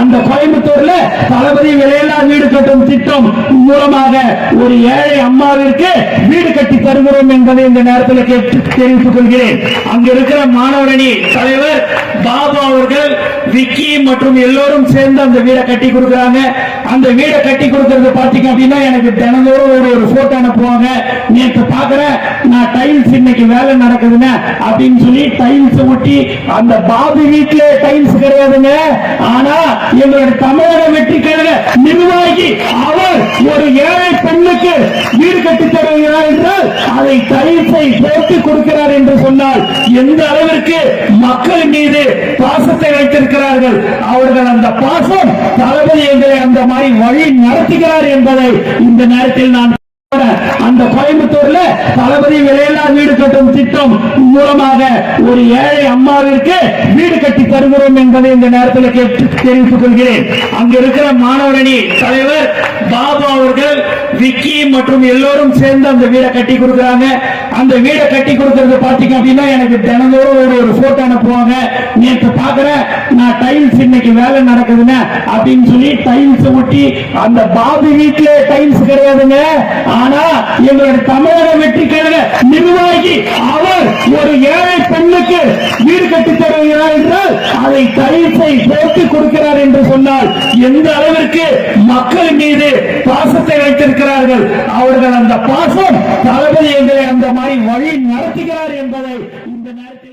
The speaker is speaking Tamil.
அந்த கோயம்புத்தூர்ல தளபதி விலையில்லா வீடு கட்டும் திட்டம் மூலமாக ஒரு ஏழை அம்மாவிற்கு வீடு கட்டி தருகிறோம் என்பதை இந்த நேரத்தில் கேட்டு தெரிவித்துக் கொள்கிறேன். அங்க இருக்கிற மாணவரணி தலைவர் பாபா அவர்கள் விக்கி மற்றும் எல்லோரும் சேர்ந்து அந்த வீடை கட்டி கொடுக்குறாங்க. அந்த வீடை கட்டி கொடுக்கறது பாத்தீங்க அப்படின்னா எனக்கு தினந்தோறும் ஒரு ஒரு போட்டோ அனுப்புவாங்க. நேற்று பாக்குறேன் நான் டைல்ஸ் இன்னைக்கு வேலை நடக்குதுங்க அப்படின்னு சொல்லி டைல்ஸ் ஒட்டி அந்த பாபு வீட்டுல டைல்ஸ் கிடையாதுங்க. ஆனா எங்களுடைய தமிழக வெற்றி கழக நிர்வாகி அவர் ஒரு ஏழை பெண்ணுக்கு வீடு கட்டி தருகிறார் என்றால் அதை தயிர்ப்பை போட்டு கொடுக்கிறார் என்று சொன்னால் எந்த அளவிற்கு மக்கள் மீது பாசத்தை வைத்திருக்கிறார்கள்? அவர்கள் அந்த பாசம் தளபதி எங்களை அந்த மாதிரி வழி நடத்துகிறார் என்பதை இந்த நேரத்தில் நான் அந்த கோயம்புத்தூர்ல தளபதி விலையில்லா வீடு கட்டும் திட்டம் மூலமாக ஒரு ஏழை அம்மாவிற்கு வீடு கட்டி தருகிறோம் என்பதை இந்த நேரத்தில் கேட்டு தெரிவித்துக் கொள்கிறேன். அங்க இருக்கிற மாணவரணி தலைவர் பாபா விக்கி மற்றும் எல்லோரும் சேர்ந்து அந்த வீடை கட்டி கொடுக்குறாங்க. அந்த வீடை கட்டி கொடுக்கறது பாத்தீங்க அப்படின்னா எனக்கு தினந்தோறும் ஒரு ஒரு போட்டோ அனுப்புவாங்க. நேற்று பாக்குறேன் நான் டைல்ஸ் இன்னைக்கு வேலை நடக்குதுங்க அப்படின்னு சொல்லி டைல்ஸ் ஒட்டி அந்த பாபு வீட்டுல டைல்ஸ் கிடையாதுங்க. ஆனா எங்களோட தமிழக வெற்றி கழக நிர்வாகி அவர் ஒரு ஏழை பெண்ணுக்கு வீடு கட்டி தருகிறார் என்றால் அதை டைல்ஸை போட்டு கொடுக்கிறார் என்று சொன்னால் எந்த அளவிற்கு மக்கள் பாசத்தை வைத்திருக்கிறார்கள். அவர்கள் அந்த பாசம் தளபதி எங்களை அந்த மாதிரி வழி நடத்துகிறார் என்பதை இந்த நேரத்தில்